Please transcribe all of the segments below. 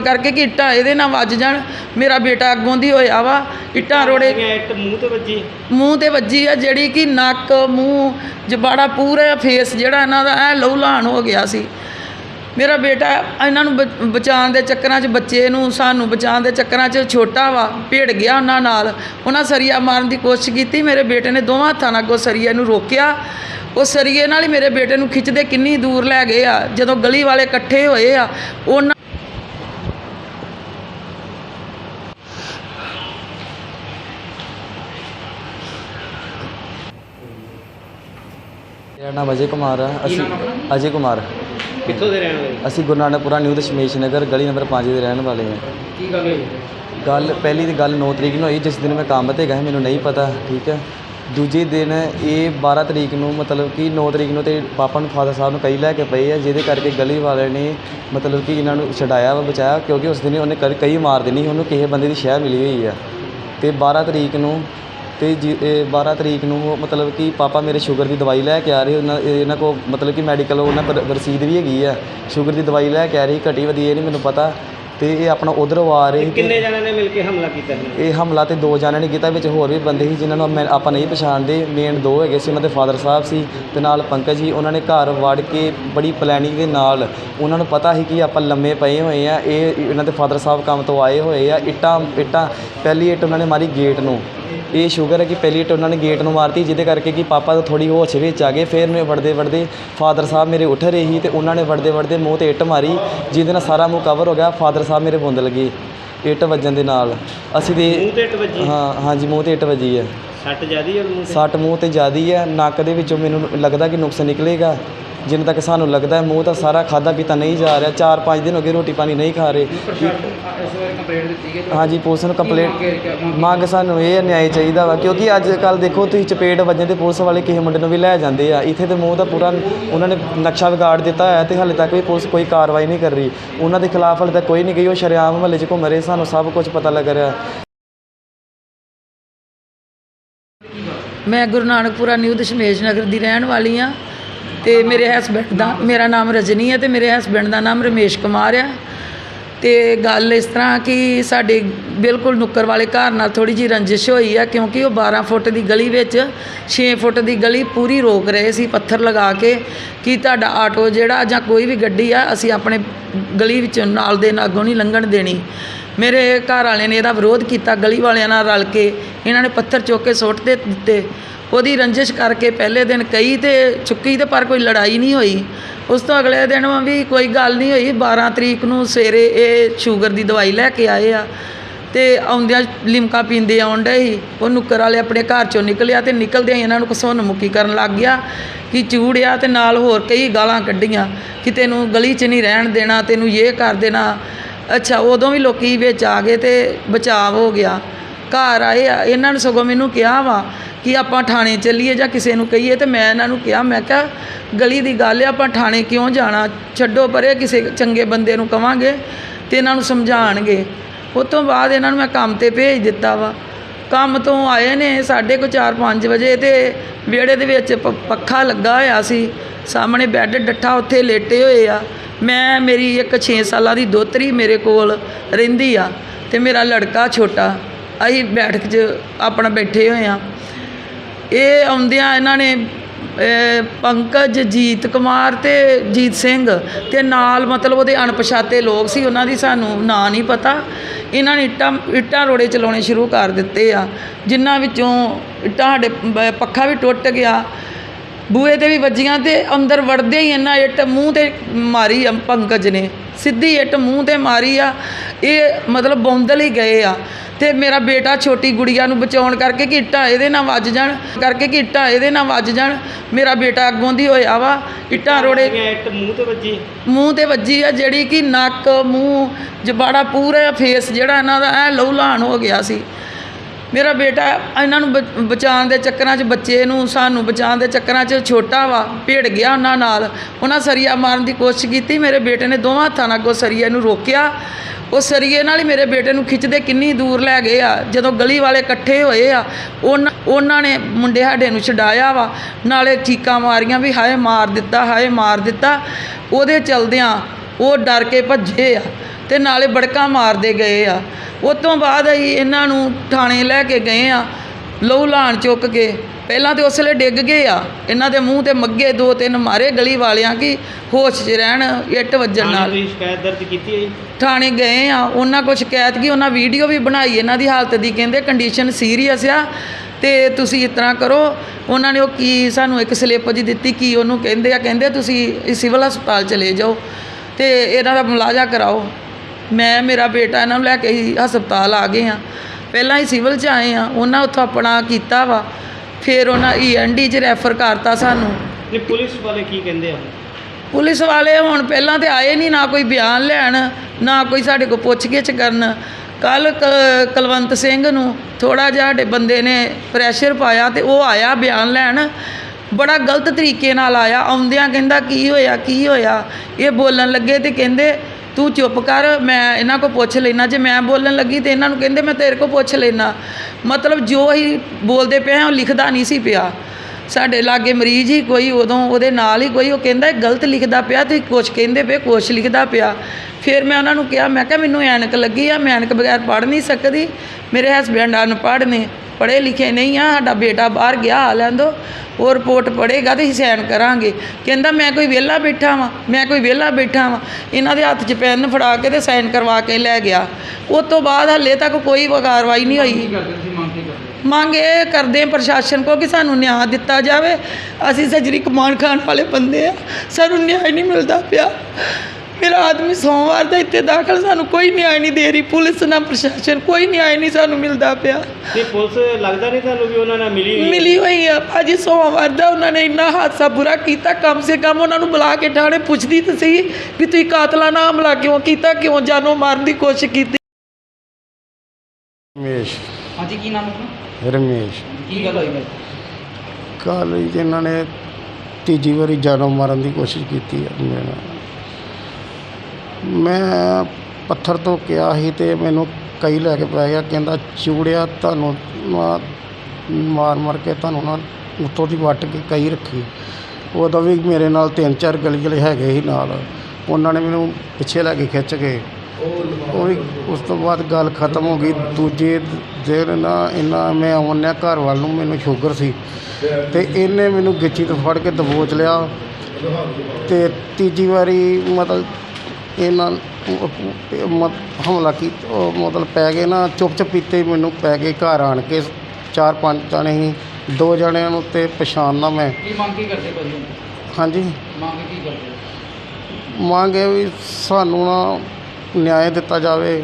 ਕਰਕੇ ਕਿ ਇੱਟਾਂ ਇਹਦੇ ਨਾਲ ਵੱਜ ਜਾਣ ਮੇਰਾ ਬੇਟਾ ਅੱਗੋਂ ਦੀ ਹੋਇਆ ਵਾ ਇੱਟਾਂ ਰੋੜੇ ਇੱਟ ਮੂੰਹ ਤੇ ਵੱਜੀ? ਮੂੰਹ ਤੇ ਵੱਜੀ ਆ ਜਿਹੜੀ ਕਿ ਨੱਕ ਮੂੰਹ ਜਬਾੜਾ ਪੂਰਾ ਫੇਸ ਜਿਹੜਾ ਇਹਨਾਂ ਦਾ ਐ ਲਹੂ ਲਹਾਨ ਹੋ ਗਿਆ ਸੀ। ਮੇਰਾ ਬੇਟਾ ਇਹਨਾਂ ਨੂੰ ਬ- ਬਚਾਉਣ ਦੇ ਚੱਕਰਾਂ 'ਚ ਬੱਚੇ ਨੂੰ ਸਾਨੂੰ ਬਚਾਉਣ ਦੇ ਚੱਕਰਾਂ 'ਚ ਛੋਟਾ ਵਾ ਭਿੜ ਗਿਆ ਉਹਨਾਂ ਨਾਲ। ਉਹਨਾਂ ਸਰੀਆ ਮਾਰਨ ਦੀ ਕੋਸ਼ਿਸ਼ ਕੀਤੀ ਮੇਰੇ ਬੇਟੇ ਨੇ ਦੋਵਾਂ ਹੱਥਾਂ ਨਾਲ ਅੱਗੋਂ ਸਰੀਏ ਨੂੰ ਰੋਕਿਆ। ਉਹ ਸਰੀਏ ਨਾਲ ਹੀ ਮੇਰੇ ਬੇਟੇ ਨੂੰ ਖਿੱਚਦੇ ਕਿੰਨੀ ਦੂਰ ਲੈ ਗਏ ਆ ਜਦੋਂ ਗਲੀ ਵਾਲੇ ਇਕੱਠੇ ਹੋਏ ਆ ਉਹਨਾਂ ਮੇਰਾ ਨਾਮ ਅਜੇ ਕੁਮਾਰ ਹੈ ਅਸੀਂ ਅਜੇ ਕੁਮਾਰ। ਕਿੱਥੋਂ ਦੇ ਰਹਿਣ ਵਾਲੇ? ਅਸੀਂ ਗੁਰੂ ਨਾਨਕਪੁਰਾ ਨਿਊ ਦਸ਼ਮੇਸ਼ ਨਗਰ ਗਲੀ ਨੰਬਰ 5 ਦੇ ਰਹਿਣ ਵਾਲੇ ਹਾਂ। ਕੀ ਗੱਲ ਹੋਈ? ਗੱਲ ਪਹਿਲੀ ਦੀ ਗੱਲ 9 ਤਰੀਕ ਨੂੰ ਹੋਈ ਜਿਸ ਦਿਨ ਮੈਂ ਕੰਮ ਤੇ ਗਿਆ ਮੈਨੂੰ ਨਹੀਂ ਪਤਾ ਠੀਕ ਹੈ। ਦੂਜੇ ਦਿਨ ਇਹ 12 ਤਰੀਕ ਨੂੰ ਮਤਲਬ ਕਿ 9 ਤਰੀਕ ਨੂੰ ਤੇ ਪਾਪਾ ਨੂੰ ਫਾਦਰ ਸਾਹਿਬ ਨੂੰ ਕਈ ਲੈ ਕੇ ਪਏ ਆ ਜਿਹਦੇ ਕਰਕੇ ਗਲੀ ਵਾਲਿਆਂ ਨੇ ਮਤਲਬ ਕਿ ਇਹਨਾਂ ਨੂੰ ਛਡਾਇਆ ਵਾ ਬਚਾਇਆ ਕਿਉਂਕਿ ਉਸ ਦਿਨ ਉਹਨੇ ਕਰ- ਕਈ ਮਾਰ ਦੇਣੀ ਸੀ, ਉਹਨੂੰ ਕਿਸੇ ਬੰਦੇ ਦੀ ਸ਼ਹਿ ਮਿਲੀ ਹੋਈ ਆ। ਤੇ 12 ਤਰੀਕ ਨੂੰ ਤੇ ਜੀ- 12 ਤਰੀਕ ਨੂੰ ਮਤਲਬ ਕਿ ਪਾਪਾ ਮੇਰੇ ਸ਼ੂਗਰ ਦੀ ਦਵਾਈ ਲੈ ਕੇ ਆ ਰਹੇ ਉਹਨਾਂ ਇਹ- ਇਹਨਾਂ ਕੋ ਮਤਲਬ ਕਿ ਮੈਡੀਕਲ ਉਹਨਾਂ ਰਸੀਦ ਵੀ ਹੈਗੀ ਆ। ਸ਼ੂਗਰ ਦੀ ਦਵਾਈ ਲੈ ਕੇ ਆ ਰਹੀ ਘਟੀ ਵਧੀ ਇਹ ਨਹੀਂ ਮੈਨੂੰ ਪਤਾ। ਤੇ ਇਹ ਆਪਣਾ ਉਧਰੋਂ ਆ ਰਹੇ ਕਿੰਨੇ ਜਣਿਆਂ ਨੇ ਮਿਲ ਕੇ ਹਮਲਾ ਕੀਤਾ ਇਹ ਹਮਲਾ ਤੇ ਦੋ ਜਣਿਆਂ ਨੇ ਕੀਤਾ ਵਿੱਚ ਹੋਰ ਵੀ ਬੰਦੇ ਸੀ ਜਿਨ੍ਹਾਂ ਨੂੰ ਮੈਂ ਆਪਾਂ ਨਹੀਂ ਪਛਾਣਦੇ। ਮੇਨ ਦੋ ਹੈਗੇ ਸੀ ਉਹਨਾਂ ਦੇ ਫਾਦਰ ਸਾਹਿਬ ਸੀ ਤੇ ਨਾਲ ਪੰਕਜ ਜੀ ਉਹਨਾਂ ਨੇ ਘਰ ਵੜ ਕੇ ਬੜੀ ਪਲੈਨਿੰਗ ਦੇ ਨਾਲ ਉਹਨਾਂ ਨੂੰ ਪਤਾ ਸੀ ਕਿ ਆਪਾਂ ਲੰਮੇ ਪਏ ਹੋਏ ਆ। ਇਹ ਇਹਨਾਂ ਦੇ ਫਾਦਰ ਸਾਹਿਬ ਕੰਮ ਤੋਂ ਆਏ ਹੋਏ ਆ। ਇੱਟਾਂ ਇੱਟਾਂ ਪਹਿਲੀ ਇੱਟ ਉਹਨਾਂ ਨੇ ਮਾਰੀ ਗੇਟ ਨੂੰ। ਇਹ ਸ਼ੂਗਰ ਹੈ ਕਿ ਪਹਿਲੀ ਇੱਟ ਉਹਨਾਂ ਨੇ ਗੇਟ ਨੂੰ ਮਾਰਤੀ ਜਿਹਦੇ ਕਰਕੇ ਕਿ ਪਾਪਾ ਤੋਂ ਥੋੜੀ ਹੋਸ਼ ਵਿੱਚ ਆ ਗਏ। ਫਿਰ ਮੈਂ ਵੜਦੇ ਵੜਦੇ ਫਾਦਰ ਸਾਹਿਬ ਮੇਰੇ ਉੱਠ ਰਹੇ ਸੀ ਤੇ ਉਹਨਾਂ ਨੇ ਵੜਦੇ ਵੜਦੇ ਮੂੰਹ ਤੇ ਇੱਟ ਮਾਰੀ ਜਿਹਦੇ ਨਾਲ ਸਾਰਾ ਮੂੰਹ ਕਵਰ ਹੋ ਗਿਆ। ਫਾਦਰ ਸਾਹਿਬ ਮੇਰੇ ਬੁੰਦ ਲੱਗੀ ਇੱਟ ਵੱਜਣ ਦੇ ਨਾਲ। ਅਸੀਂ ਮੂੰਹ ਦੇ ਤੇ ਇੱਟ ਵੱਜੀ? ਹਾਂ ਹਾਂਜੀ ਮੂੰਹ ਤੇ ਇੱਟ ਵੱਜੀ ਹੈ। ਸੱਟ ਜਿਆਦੀ ਹੈ ਮੂੰਹ ਤੇ? ਸੱਟ ਮੂੰਹ ਤੇ ਜ਼ਿਆਦੀ ਹੈ। ਨੱਕ ਦੇ ਵਿੱਚੋਂ ਮੈਨੂੰ ਲੱਗਦਾ ਕਿ ਨੁਕਸ ਨਿਕਲੇਗਾ। ਜਿੰਨ ਤੱਕ ਸਾਨੂੰ ਲੱਗਦਾ ਹੈ ਮੂੰਹ ਤਾਂ ਸਾਰਾ ਖਾਦਾ ਪੀਤਾ ਨਹੀਂ ਜਾ ਰਿਹਾ। 4-5 ਦਿਨ ਹੋ ਗਏ ਰੋਟੀ ਪਾਣੀ ਨਹੀਂ ਖਾ ਰਹੇ। ਹਾਂਜੀ ਪੁਲਿਸ ਨੂੰ ਕੰਪਲੇਂਟ ਮੰਗ ਸਾਨੂੰ ਇਹ ਨਿਆਂ ਚਾਹੀਦਾ ਵਾ ਕਿਉਂਕਿ ਅੱਜ ਕੱਲ ਦੇਖੋ ਤੁਸੀਂ ਚਪੇੜ ਵੱਜਣ ਤੇ ਪੁਲਿਸ ਵਾਲੇ ਕਿਸੇ ਮੁੰਡੇ ਨੂੰ ਵੀ ਲੈ ਜਾਂਦੇ ਆ। ਇੱਥੇ ਤੇ ਮੂੰਹ ਦਾ ਪੂਰਾ ਉਹਨਾਂ ਨੇ ਨਕਸ਼ਾ ਵਿਗਾੜ ਦਿੱਤਾ ਹੋਇਆ ਤੇ ਹਾਲੇ ਤੱਕ ਵੀ ਪੁਲਿਸ ਕੋਈ ਕਾਰਵਾਈ ਨਹੀਂ ਕਰ ਰਹੀ। ਉਹਨਾਂ ਦੇ ਖਿਲਾਫ ਹਾਲੇ ਤੱਕ ਕੋਈ ਨਹੀਂ ਗਈ ਉਹ ਸ਼ਰੇਆਮ ਮਹੱਲੇ 'ਚ ਘੁੰਮ ਰਹੇ ਸਾਨੂੰ ਸਭ ਕੁਝ ਪਤਾ ਲੱਗ ਰਿਹਾ। ਮੈਂ ਗੁਰੂ ਨਾਨਕਪੁਰਾ ਨਿਊ ਦਸ਼ਮੇਸ਼ ਨਗਰ ਦੀ ਰਹਿਣ ਵਾਲੀ ਆ ਤੇ ਮੇਰੇ ਹਸਬੰਡ ਦਾ, ਮੇਰਾ ਨਾਮ ਰਜਨੀ ਹੈ ਤੇ ਮੇਰੇ ਹਸਬੰਡ ਦਾ ਨਾਮ ਰਮੇਸ਼ ਕੁਮਾਰ ਆ। ਤੇ ਗੱਲ ਇਸ ਤਰ੍ਹਾਂ ਕਿ ਸਾਡੇ ਬਿਲਕੁਲ ਨੁੱਕਰ ਵਾਲੇ ਘਰ ਨਾਲ ਥੋੜੀ ਜੀ ਰੰਜਿਸ਼ ਹੋਈ ਆ, ਕਿਉਂਕਿ ਉਹ 12 ਫੁੱਟ ਦੀ ਗਲੀ ਵਿੱਚ 6 ਫੁੱਟ ਦੀ ਗਲੀ ਪੂਰੀ ਰੋਕ ਰਹੇ ਸੀ ਪੱਥਰ ਲਗਾ ਕੇ ਕਿ ਤੁਹਾਡਾ ਆਟੋ ਜਿਹੜਾ ਜਾਂ ਕੋਈ ਵੀ ਗੱਡੀ ਆ, ਅਸੀਂ ਆਪਣੇ ਗਲੀ ਵਿੱਚ ਨਾਲ ਦੇ ਨਾਲ ਅੱਗੋਂ ਨਹੀਂ ਲੰਘਣ ਦੇਣੀ। ਮੇਰੇ ਘਰ ਵਾਲਿਆਂ ਨੇ ਇਹਦਾ ਵਿਰੋਧ ਕੀਤਾ, ਗਲੀ ਵਾਲਿਆਂ ਨਾਲ ਰਲ ਕੇ ਇਹਨਾਂ ਨੇ ਪੱਥਰ ਚੁੱਕ ਕੇ ਸੁੱਟ ਦੇ ਦਿੱਤੇ। ਉਹਦੀ ਰੰਜਿਸ਼ ਕਰਕੇ ਪਹਿਲੇ ਦਿਨ ਕਈ ਤੇ ਚੁੱਕੀ ਤੇ ਪਰ ਕੋਈ ਲੜਾਈ ਨਹੀਂ ਹੋਈ। ਉਸ ਤੋਂ ਅਗਲੇ ਦਿਨ ਵੀ ਕੋਈ ਗੱਲ ਨਹੀਂ ਹੋਈ। 12 ਤਰੀਕ ਨੂੰ ਸਵੇਰੇ ਇਹ ਸ਼ੂਗਰ ਦੀ ਦਵਾਈ ਲੈ ਕੇ ਆਏ ਆ ਤੇ ਆਉਂਦਿਆਂ ਲਿਮਕਾ ਪੀਂਦੇ ਆਉਣ ਡੇ ਸੀ। ਉਹ ਨੁੱਕਰ ਵਾਲੇ ਆਪਣੇ ਘਰ ਚੋਂ ਨਿਕਲਿਆ ਤੇ ਨਿਕਲਦਿਆਂ ਹੀ ਇਹਨਾਂ ਨੂੰ ਕਸੁੰਨ ਮੁੱਕੀ ਕਰਨ ਲੱਗ ਗਿਆ ਕਿ ਚੂੜਿਆ ਤੇ ਨਾਲ ਹੋਰ ਕਈ ਗਾਲਾਂ ਕੱਢੀਆਂ ਕਿ ਤੈਨੂੰ ਗਲੀ 'ਚ ਨਹੀਂ ਰਹਿਣ ਦੇਣਾ, ਤੈਨੂੰ ਇਹ ਕਰ ਦੇਣਾ। ਅੱਛਾ, ਉਦੋਂ ਵੀ ਲੋਕੀ ਵਿੱਚ ਆ ਗਏ ਤੇ ਬਚਾਅ ਹੋ ਗਿਆ। ਘਰ ਆਏ ਆ। ਇਹਨਾਂ ਨੇ ਸਗੋਂ ਮੈਨੂੰ ਕਿਹਾ ਵਾ ਕਿ ਆਪਾਂ ਥਾਣੇ ਚੱਲੀਏ ਜਾਂ ਕਿਸੇ ਨੂੰ ਕਹੀਏ ਤੇ ਮੈਂ ਇਹਨਾਂ ਨੂੰ ਕਿਹਾ, ਮੈਂ ਕਿਹਾ, ਗਲੀ ਦੀ ਗੱਲ ਹੈ ਆਪਾਂ ਥਾਣੇ ਕਿਉਂ ਜਾਣਾ? ਛੱਡੋ ਪਰੇ, ਕਿਸੇ ਚੰਗੇ ਬੰਦੇ ਨੂੰ ਕਵਾਂਗੇ ਤੇ ਇਹਨਾਂ ਨੂੰ ਸਮਝਾਣਗੇ ਉਸ ਤੋਂ ਬਾਅਦ ਇਹਨਾਂ ਨੂੰ ਮੈਂ ਕੰਮ ਤੇ ਭੇਜ ਦਿੱਤਾ ਵਾ। ਕੰਮ ਤੋਂ ਆਏ ਨੇ ਸਾਢੇ ਕੁ 4-5 ਵਜੇ ਤੇ ਵਿਹੜੇ ਦੇ ਵਿੱਚ ਪੱਖਾ ਲੱਗਾ ਹੋਇਆ ਸੀ। ਸਾਹਮਣੇ ਬੈੱਡ ਡੱਠਾ ਉੱਥੇ ਲੇਟੇ ਹੋਏ ਆ। ਮੈਂ, ਮੇਰੀ ਇੱਕ 6 ਸਾਲਾਂ ਦੀ ਦੋਤਰੀ ਮੇਰੇ ਕੋਲ ਰਹਿੰਦੀ ਆ ਤੇ ਮੇਰਾ ਲੜਕਾ ਛੋਟਾ। ਅਸੀਂ ਬੈਠਕ 'ਚ ਆਪਣਾ ਬੈਠੇ ਹੋਏ ਆ। ਇਹ ਆਉਂਦਿਆਂ ਇਹਨਾਂ ਨੇ ਪੰਕਜ, ਜੀਤ ਕੁਮਾਰ ਤੇ ਜੀਤ ਸਿੰਘ ਤੇ ਨਾਲ ਮਤਲਬ ਉਹਦੇ ਅਣਪਛਾਤੇ ਲੋਕ ਸੀ, ਉਹਨਾਂ ਦੀ ਸਾਨੂੰ ਨਾਂ ਨਹੀਂ ਪਤਾ। ਇਹਨਾਂ ਨੇ ਇੱਟਾਂ ਇੱਟਾਂ ਰੋੜੇ ਚਲਾਉਣੇ ਸ਼ੁਰੂ ਕਰ ਦਿੱਤੇ ਆ, ਜਿਨ੍ਹਾਂ ਵਿੱਚੋਂ ਇੱਟਾਂ ਸਾਡੇ ਪੱਖਾ ਵੀ ਟੁੱਟ ਗਿਆ। ਬੂਹੇ ਤੇ ਵੀ ਵੱਜੀਆਂ ਤੇ ਅੰਦਰ ਵੜਦੇ ਹੀ ਇਹਨਾਂ ਇੱਟ ਮੂੰਹ ਤੇ ਮਾਰੀ ਆ ਪੰਕਜ ਨੇ। ਸਿੱਧੀ ਇੱਟ ਮੂੰਹ ਤੇ ਮਾਰੀ ਆ। ਇਹ ਮਤਲਬ ਬੌਂਦਲ ਹੀ ਗਏ ਆ। ਤੇ ਮੇਰਾ ਬੇਟਾ ਛੋਟੀ ਗੁੜੀਆ ਨੂੰ ਬਚਾਉਣ ਕਰਕੇ ਕਿ ਇੱਟਾਂ ਇਹਦੇ ਨਾਲ ਵੱਜ ਜਾਣ ਕਰਕੇ ਕਿ ਇੱਟਾਂ ਇਹਦੇ ਨਾਲ ਵੱਜ ਜਾਣ। ਮੇਰਾ ਬੇਟਾ ਅੱਗੋਂ ਦੀ ਹੋਇਆ ਵਾ ਇੱਟਾਂ ਰੋੜੇ ਇੱਟ ਮੂੰਹ ਤੇ ਵੱਜੀ। ਮੂੰਹ ਤੇ ਵੱਜੀ ਆ ਜਿਹੜੀ ਕਿ ਨੱਕ ਮੂੰਹ ਜਬਾੜਾ ਪੂਰਾ ਫੇਸ ਜਿਹੜਾ ਇਹਨਾਂ ਦਾ ਐ ਲਹੂ ਲਹਾਨ ਹੋ ਗਿਆ ਸੀ। ਮੇਰਾ ਬੇਟਾ ਇਹਨਾਂ ਨੂੰ ਬਚਾਉਣ ਦੇ ਚੱਕਰਾਂ 'ਚ ਬੱਚੇ ਨੂੰ ਸਾਨੂੰ ਬਚਾਉਣ ਦੇ ਚੱਕਰਾਂ 'ਚ ਛੋਟਾ ਵਾ ਭਿੜ ਗਿਆ ਉਹਨਾਂ ਨਾਲ। ਉਹਨਾਂ ਸਰੀਆ ਮਾਰਨ ਦੀ ਕੋਸ਼ਿਸ਼ ਕੀਤੀ ਮੇਰੇ ਬੇਟੇ ਨੇ ਦੋਵਾਂ ਹੱਥਾਂ ਨਾਲ ਅੱਗੋਂ ਸਰੀਏ ਨੂੰ ਰੋਕਿਆ। ਉਹ ਸਰੀਏ ਨਾਲ ਹੀ ਮੇਰੇ ਬੇਟੇ ਨੂੰ ਖਿੱਚਦੇ ਕਿੰਨੀ ਦੂਰ ਲੈ ਗਏ ਆ। ਜਦੋਂ ਗਲੀ ਵਾਲੇ ਇਕੱਠੇ ਹੋਏ ਆ ਉਹਨਾਂ ਉਹਨਾਂ ਨੇ ਮੁੰਡੇ ਸਾਡੇ ਨੂੰ ਛਡਾਇਆ ਵਾ। ਨਾਲੇ ਚੀਕਾਂ ਮਾਰੀਆਂ ਵੀ ਹਾਏ ਮਾਰ ਦਿੱਤਾ, ਹਾਏ ਮਾਰ ਦਿੱਤਾ। ਉਹਦੇ ਚਲਦਿਆਂ ਉਹ ਡਰ ਕੇ ਭੱਜੇ ਆ ਤੇ ਨਾਲੇ ਬੜਕਾ ਮਾਰਦੇ ਗਏ ਆ। ਉਸ ਤੋਂ ਬਾਅਦ ਅਸੀਂ ਇਹਨਾਂ ਨੂੰ ਥਾਣੇ ਲੈ ਕੇ ਗਏ ਆ, ਲਹੂ ਲਾਣ ਚੁੱਕ ਕੇ। ਪਹਿਲਾਂ ਤੇ ਉਸਲੇ ਡਿੱਗ ਗਏ ਆ। ਇਹਨਾਂ ਦੇ ਮੂੰਹ ਤੇ ਮੱਗੇ ਦੋ ਤਿੰਨ ਮਾਰੇ ਗਲੀ ਵਾਲਿਆਂ ਕੀ ਹੋਸ਼ 'ਚ ਰਹਿਣ ਇੱਟ ਵੱਜਣ ਨਾਲ। ਸ਼ਿਕਾਇਤ ਦਰਜ ਕੀਤੀ ਹੈ ਜੀ? ਥਾਣੇ ਗਏ ਆ ਉਹਨਾਂ ਕੋਲ ਸ਼ਿਕਾਇਤ ਕੀ ਉਹਨਾਂ ਵੀਡੀਓ ਵੀ ਬਣਾਈ ਇਹਨਾਂ ਦੀ ਹਾਲਤ ਦੀ ਕਹਿੰਦੇ ਕੰਡੀਸ਼ਨ ਸੀਰੀਅਸ ਆ। ਤੇ ਤੁਸੀਂ ਇਸ ਤਰ੍ਹਾਂ ਕਰੋ ਉਹਨਾਂ ਨੇ ਉਹ ਕੀ ਸਾਨੂੰ ਇੱਕ ਸਲਿੱਪ ਜੀ ਦਿੱਤੀ ਕੀ ਉਹਨੂੰ ਕਹਿੰਦੇ ਆ ਕਹਿੰਦੇ ਤੁਸੀਂ ਸਿਵਲ ਹਸਪਤਾਲ ਚਲੇ ਜਾਓ ਤੇ ਇਹਨਾਂ ਦਾ ਮੁਲਾਜ਼ਾ ਕਰਾਓ। ਮੈਂ ਮੇਰਾ ਬੇਟਾ ਇਹਨਾਂ ਨੂੰ ਲੈ ਕੇ ਹੀ ਹਸਪਤਾਲ ਆ ਗਏ ਆ। ਪਹਿਲਾਂ ਹੀ ਸਿਵਲ ਚ ਆਏ ਆ ਉਹਨਾਂ ਉੱਥੋਂ ਆਪਣਾ ਕੀਤਾ ਵਾ। ਫਿਰ ਉਹਨਾਂ ਈਐਨਡੀ ਚ ਰੈਫਰ ਕਰਤਾ ਸਾਨੂੰ। ਨਹੀਂ ਪੁਲਿਸ ਵਾਲੇ ਕੀ ਕਹਿੰਦੇ ਆ? ਪੁਲਿਸ ਵਾਲੇ ਹੁਣ ਪਹਿਲਾਂ ਤੇ ਆਏ ਨਹੀਂ ਨਾ ਕੋਈ ਬਿਆਨ ਲੈਣ ਨਾ ਕੋਈ ਸਾਡੇ ਕੋਲ ਪੁੱਛਗਿੱਛ ਕਰਨ। ਕੱਲ ਕੁਲਵੰਤ ਸਿੰਘ ਨੂੰ ਥੋੜਾ ਜਿਹਾ ਸਾਡੇ ਬੰਦੇ ਨੇ ਪ੍ਰੈਸ਼ਰ ਪਾਇਆ ਤੇ ਉਹ ਆਇਆ ਬਿਆਨ ਲੈਣ। ਬੜਾ ਗਲਤ ਤਰੀਕੇ ਨਾਲ ਆਇਆ ਆਉਂਦਿਆਂ ਕਹਿੰਦਾ ਕੀ ਹੋਇਆ ਕੀ ਹੋਇਆ? ਇਹ ਬੋਲਣ ਲੱਗੇ ਤੇ ਕਹਿੰਦੇ ਤੂੰ ਚੁੱਪ ਕਰ, ਮੈਂ ਇਹਨਾਂ ਕੋ ਪੁੱਛ ਲੈਣਾ ਜੇ ਮੈਂ ਬੋਲਣ ਲੱਗੀ ਤੇ ਇਹਨਾਂ ਨੂੰ ਕਹਿੰਦੇ ਮੈਂ ਤੇਰੇ ਕੋ ਪੁੱਛ ਲੈਣਾ ਮਤਲਬ ਜੋ ਹੀ ਬੋਲਦੇ ਪਿਆ ਉਹ ਲਿਖਦਾ ਨਹੀਂ ਸੀ ਪਿਆ। ਸਾਡੇ ਲਾਗੇ ਮਰੀਜ਼ ਹੀ ਕੋਈ ਉਦੋਂ ਉਹਦੇ ਨਾਲ ਹੀ ਕੋਈ, ਉਹ ਕਹਿੰਦਾ ਇਹ ਗਲਤ ਲਿਖਦਾ ਪਿਆ ਤੇ ਕੁਛ ਕਹਿੰਦੇ ਪਏ, ਕੁਛ ਲਿਖਦਾ ਪਿਆ। ਫਿਰ ਮੈਂ ਉਹਨਾਂ ਨੂੰ ਕਿਹਾ, ਮੈਂ ਕਿਹਾ ਮੈਨੂੰ ਐਨਕ ਲੱਗੀ ਆ, ਮੈਂ ਐਨਕ ਬਗੈਰ ਪੜ੍ਹ ਨਹੀਂ ਸਕਦੀ। ਮੇਰੇ ਹਸਬੈਂਡ ਅਨਪੜ੍ਹ ਨੇ। ਪੜ੍ਹੇ ਲਿਖੇ ਨਹੀਂ ਆ ਸਾਡਾ ਬੇਟਾ ਬਾਹਰ ਗਿਆ ਆ ਲੈਂਦੋ। ਉਹ ਰਿਪੋਰਟ ਪੜ੍ਹੇਗਾ ਤੇ ਅਸੀਂ ਸਾਈਨ ਕਰਾਂਗੇ। ਕਹਿੰਦਾ ਮੈਂ ਕੋਈ ਵਿਹਲਾ ਬੈਠਾ ਵਾਂ ਮੈਂ ਕੋਈ ਵਿਹਲਾ ਬੈਠਾ ਵਾਂ। ਇਹਨਾਂ ਦੇ ਹੱਥ 'ਚ ਪੈਨ ਫੜਾ ਕੇ ਤੇ ਸਾਈਨ ਕਰਵਾ ਕੇ ਲੈ ਗਿਆ। ਉਸ ਤੋਂ ਬਾਅਦ ਹੱਲੇ ਤੱਕ ਕੋਈ ਕਾਰਵਾਈ ਨਹੀਂ ਹੋਈ। ਮੰਗ ਇਹ ਕਰਦੇ ਪ੍ਰਸ਼ਾਸਨ ਕੋ ਕਿ ਸਾਨੂੰ ਨਿਆਂ ਦਿੱਤਾ ਜਾਵੇ। ਅਸੀਂ ਸਜਰੀ ਕਮਾਨ ਖਾਣ ਵਾਲੇ ਬੰਦੇ ਆ ਸਾਨੂੰ ਨਿਆਂ ਨਹੀਂ ਮਿਲਦਾ ਪਿਆ। ਮੇਰਾ ਆਦਮੀ ਸੋਮਵਾਰ ਦਾ ਇੱਥੇ ਦਾਖਲ ਸਾਨੂੰ ਕੋਈ ਨਿਆਂ ਨਹੀਂ ਦੇ ਰਹੀ ਪੁਲਿਸ ਨਾ ਪ੍ਰਸ਼ਾਸਨ ਕੋਈ ਨਿਆਂ ਨਹੀਂ ਸਾਨੂੰ ਮਿਲਦਾ ਪਿਆ। ਨਹੀਂ ਪੁਲਿਸ ਲੱਗਦਾ ਨਹੀਂ ਤੁਹਾਨੂੰ ਵੀ ਉਹਨਾਂ ਨਾਲ ਮਿਲੀ ਹੋਈ? ਮਿਲੀ ਹੋਈ ਆ। ਭਾਜੀ ਸੋਮਵਾਰ ਦਾ ਉਹਨਾਂ ਨੇ ਇੰਨਾ ਹਾਦਸਾ ਬੁਰਾ ਕੀਤਾ ਕਮ ਸੇ ਕਮ ਉਹਨਾਂ ਨੂੰ ਬੁਲਾ ਕੇ ਠਾਣੇ ਪੁੱਛਦੀ ਤਾਂ ਸਹੀ ਵੀ ਤੁਸੀਂ ਕਾਤਲਾਨਾ ਹਮਲਾ ਕਿਉਂ ਕੀਤਾ ਕਿਉਂ ਜਾਨੋਂ ਮਾਰਨ ਦੀ ਕੋਸ਼ਿਸ਼ ਕੀਤੀ? ਰਮੇਸ਼। ਹਾਂਜੀ ਕੀ ਨਾਮ ਹੈ ਰਮੇਸ਼। ਕੀ ਗੱਲ ਹੋਈ ਭਾਈ? ਕੱਲ੍ਹ ਹੀ ਇਹਨਾਂ ਨੇ ਤੀਜੀ ਵਾਰੀ ਜਾਨੋਂ ਮਾਰਨ ਦੀ ਕੋਸ਼ਿਸ਼ ਕੀਤੀ ਹੈ ਮੇਰੇ ਨਾਲ। ਮੈਂ ਪੱਥਰ ਤੋਂ ਕਿਹਾ ਸੀ ਤੇ ਮੈਨੂੰ ਕਈ ਲੈ ਕੇ ਪੈ ਗਿਆ, ਕਹਿੰਦਾ ਚੂੜਿਆ ਤੁਹਾਨੂੰ ਮਾ- ਮਾਰ ਮਾਰ ਕੇ ਤੁਹਾਨੂੰ ਨਾ ਉੱਤੋਂ ਦੀ ਵੱਟ ਕੇ ਕਈ ਰੱਖੀ। ਉਦੋਂ ਵੀ ਮੇਰੇ ਨਾਲ ਤਿੰਨ ਚਾਰ ਗਲੀ ਗਲੇ ਹੈਗੇ ਸੀ ਨਾਲ। ਉਹਨਾਂ ਨੇ ਮੈਨੂੰ ਪਿੱਛੇ ਲੈ ਕੇ ਖਿੱਚ ਕੇ। ਉਹ ਵੀ ਉਸ ਤੋਂ ਬਾਅਦ ਗੱਲ ਖਤਮ ਹੋ ਗਈ। ਦੂਜੇ ਦਿਨ ਨਾ ਇਹਨਾਂ ਮੈਂ ਆਉਂਦਿਆਂ ਘਰ ਵੱਲ ਨੂੰ ਮੈਨੂੰ ਸ਼ੂਗਰ ਸੀ ਤੇ ਇਹਨੇ ਮੈਨੂੰ ਗਿੱਚੀ ਤੋਂ ਫੜ ਕੇ ਦਬੋਚ ਲਿਆ ਤੇ ਤੀਜੀ ਵਾਰੀ ਮਤਲਬ ਇਹਨਾਂ ਮ- ਹਮਲਾ ਕੀ ਮਤਲਬ ਪੈ ਗਏ ਨਾ ਚੁੱਪ ਚਪੀਤੇ ਮੈਨੂੰ ਪੈ ਗਏ ਘਰ ਆਣ ਕੇ। ਚਾਰ ਪੰਜ ਜਣੇ ਸੀ ਦੋ ਜਣਿਆਂ ਨੂੰ ਤੇ ਪਛਾਣਨਾ ਮੈਂ। ਕੀ ਮੰਗ ਕੀ ਕਰਦੇ ਭਾਜੀ? ਹੁਣ? ਹਾਂਜੀ। ਮੰਗ ਕੀ ਕਰਦੇ? ਮੰਗ ਹੈ ਵੀ ਸਾਨੂੰ ਨਾ ਨਿਆਂ ਦਿੱਤਾ ਜਾਵੇ।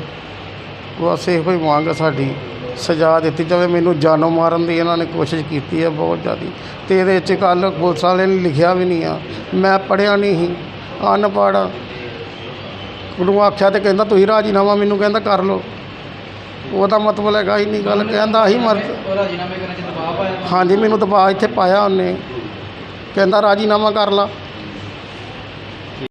ਬਸ ਇਹੋ ਹੀ ਮੰਗ ਹੈ ਸਾਡੀ। ਸਜ਼ਾ ਦਿੱਤੀ ਜਾਵੇ। ਮੈਨੂੰ ਜਾਨੋਂ ਮਾਰਨ ਦੀ ਇਹਨਾਂ ਨੇ ਕੋਸ਼ਿਸ਼ ਕੀਤੀ ਹੈ ਬਹੁਤ ਜ਼ਿਆਦਾ। ਤੇ ਇਹਦੇ ਵਿੱਚ ਕੱਲ ਪੁਲਿਸ ਵਾਲੇ ਨੇ ਲਿਖਿਆ ਵੀ ਨਹੀਂ ਆ। ਮੈਂ ਪੜਿਆ ਨਹੀਂ ਸੀ। ਅਨਪੜ੍ਹ ਉਹਨੂੰ ਆਖਿਆ ਤੇ ਕਹਿੰਦਾ ਤੁਸੀਂ ਰਾਜੀਨਾਮਾ ਮੈਨੂੰ ਕਹਿੰਦਾ ਕਰ ਲਓ। ਉਹਦਾ ਮਤਲਬ ਹੈਗਾ ਹੀ ਨਹੀਂ ਗੱਲ ਕਹਿੰਦਾ ਹੀ ਮਰ ਉਹ ਰਾਜੀਨਾਮੇ ਕਰਨ ਚ ਦਬਾਅ ਪਾਇਆ। ਹਾਂਜੀ ਮੈਨੂੰ ਦਬਾਅ ਇੱਥੇ ਪਾਇਆ ਉਹਨੇ। ਕਹਿੰਦਾ ਰਾਜੀਨਾਮਾ ਕਰ ਲਾ।